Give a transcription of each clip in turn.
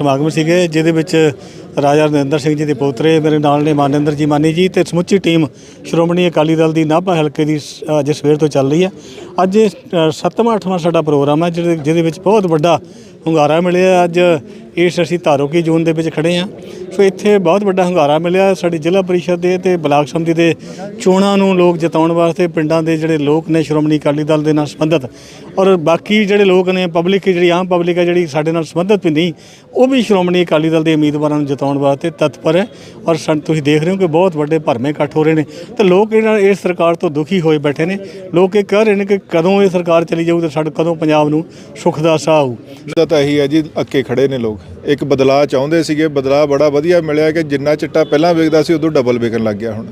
ਸਮਾਗਮ ਸੀਗੇ ਜਿਹਦੇ ਵਿੱਚ ਰਾਜਾ ਰਣਿੰਦਰ ਸਿੰਘ ਜੀ ਦੇ ਪੋਤਰੇ ਮੇਰੇ ਨਾਲ ਨੇ ਮਾਨਿੰਦਰ ਜੀ ਮਾਨੀ ਜੀ ਤੇ ਸਮੁੱਚੀ ਟੀਮ ਸ਼੍ਰੋਮਣੀ ਅਕਾਲੀ ਦਲ ਦੀ ਨਾਭਾ ਹਲਕੇ ਦੀ ਅੱਜ ਸਵੇਰ ਤੋਂ ਚੱਲ ਰਹੀ ਹੈ। ਅੱਜ ਇਹ, ਅ, ਸੱਤਵਾਂ ਅੱਠਵਾਂ ਸਾਡਾ ਪ੍ਰੋਗਰਾਮ ਹੈ ਜਿਹਦੇ ਜਿਹਦੇ ਵਿੱਚ ਬਹੁਤ ਵੱਡਾ ਹੁੰਗਾਰਾ ਮਿਲਿਆ। ਅੱਜ ਇਸ ਅਸੀਂ ਧਾਰੋਕੀ ਜ਼ੋਨ ਦੇ ਵਿੱਚ ਖੜੇ ਹਾਂ। ਸੋ ਇੱਥੇ ਬਹੁਤ ਵੱਡਾ ਹੁੰਗਾਰਾ ਮਿਲਿਆ ਸਾਡੀ ਜ਼ਿਲ੍ਹਾ ਪਰਿਸ਼ਦ ਦੇ ਤੇ ਬਲਾਕ ਸਮਿਤੀ ਦੇ ਚੋਣਾਂ ਨੂੰ ਲੋਕ ਜਿਤਾਉਣ ਵਾਸਤੇ ਪਿੰਡਾਂ ਦੇ ਜਿਹੜੇ ਲੋਕ ਨੇ ਸ਼੍ਰੋਮਣੀ ਅਕਾਲੀ ਦਲ ਦੇ ਨਾਲ ਸੰਬੰਧਿਤ। ਔਰ ਬਾਕੀ ਜਿਹੜੇ ਲੋਕ ਨੇ ਪਬਲਿਕ ਜਿਹੜੀ ਆਮ ਪਬਲਿਕ ਹੈ ਜਿਹੜੀ ਸਾਡੇ ਨਾਲ ਸੰਬੰਧਿਤ ਵੀ ਨਹੀਂ, ਉਹ ਵੀ ਸ਼੍ਰੋਮਣੀ ਅਕਾਲੀ ਦਲ ਦੇ ਉਮੀਦਵਾਰਾਂ ਨੂੰ ਜਿਤਾਉਣ ਵਾਸਤੇ ਤਤਪਰ ਹੈ। ਔਰ ਤੁਸੀਂ ਦੇਖ ਰਹੇ ਹੋ ਕਿ ਬਹੁਤ ਵੱਡੇ ਭਰਮੇ ਇਕੱਠ ਹੋ ਰਹੇ ਨੇ। ਤੇ ਲੋਕ ਇਹਨਾਂ ਇਸ ਸਰਕਾਰ ਤੋਂ ਦੁਖੀ ਹੋਏ ਬੈਠੇ ਨੇ। ਲੋਕ ਇਹ ਕਹਿ ਰਹੇ ਨੇ ਕਿ ਕਦੋਂ ਇਹ ਸਰਕਾਰ ਚਲੀ ਜਾਊ ਤੇ ਸਾਡੇ, ਕਦੋਂ ਪੰਜਾਬ ਨੂੰ ਸੁੱਖ ਦਾ ਸਾਹ ਆਊ। ਤਾਂ ਇਹੀ ਹੈ ਜੀ, ਅੱਕੇ ਖੜੇ ਨੇ ਲੋਕ। ਇੱਕ ਬਦਲਾਅ ਚਾਹੁੰਦੇ ਸੀਗੇ, ਬਦਲਾਅ ਬੜਾ ਵਧੀਆ ਮਿਲਿਆ ਕਿ ਜਿੰਨਾ ਚਿੱਟਾ ਪਹਿਲਾਂ ਵਿਕਦਾ ਸੀ, ਉਦੋਂ ਡਬਲ ਵਿਕਣ ਲੱਗ ਗਿਆ ਹੁਣ।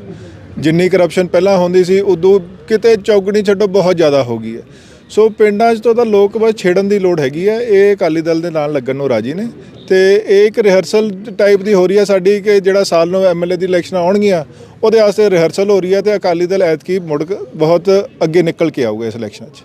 ਜਿੰਨੀ ਕਰਪਸ਼ਨ ਪਹਿਲਾਂ ਹੁੰਦੀ ਸੀ, ਉਦੋਂ ਕਿਤੇ ਚੌਗਣੀ ਛੱਡੋ, ਬਹੁਤ ਜ਼ਿਆਦਾ ਹੋ ਗਈ ਹੈ। ਸੋ ਪਿੰਡਾਂ 'ਚ ਤੋਂ ਤਾਂ ਲੋਕ ਬਸ ਛੇੜਨ ਦੀ ਲੋੜ ਹੈਗੀ ਹੈ। ਇਹ ਅਕਾਲੀ ਦਲ ਦੇ ਨਾਲ ਲੱਗਣ ਨੂੰ ਰਾਜੀ ਨੇ। ਤੇ ਇਹ ਇੱਕ ਰਿਹਰਸਲ ਟਾਈਪ ਦੀ ਹੋ ਰਹੀ ਹੈ ਸਾਡੀ ਕਿ ਜਿਹੜਾ ਸਾਲ ਨੂੰ ਐਮਐਲਏ ਦੀ ਇਲੈਕਸ਼ਨ ਆਉਣਗੀਆਂ, ਉਹਦੇ ਵਾਸਤੇ ਰਿਹਰਸਲ ਹੋ ਰਹੀ ਹੈ ਤੇ ਅਕਾਲੀ ਦਲ ਐਤਕੀ ਮੁੜ ਬਹੁਤ ਅੱਗੇ ਨਿਕਲ ਕੇ ਆਊਗਾ ਇਸ ਇਲੈਕਸ਼ਨ 'ਚ।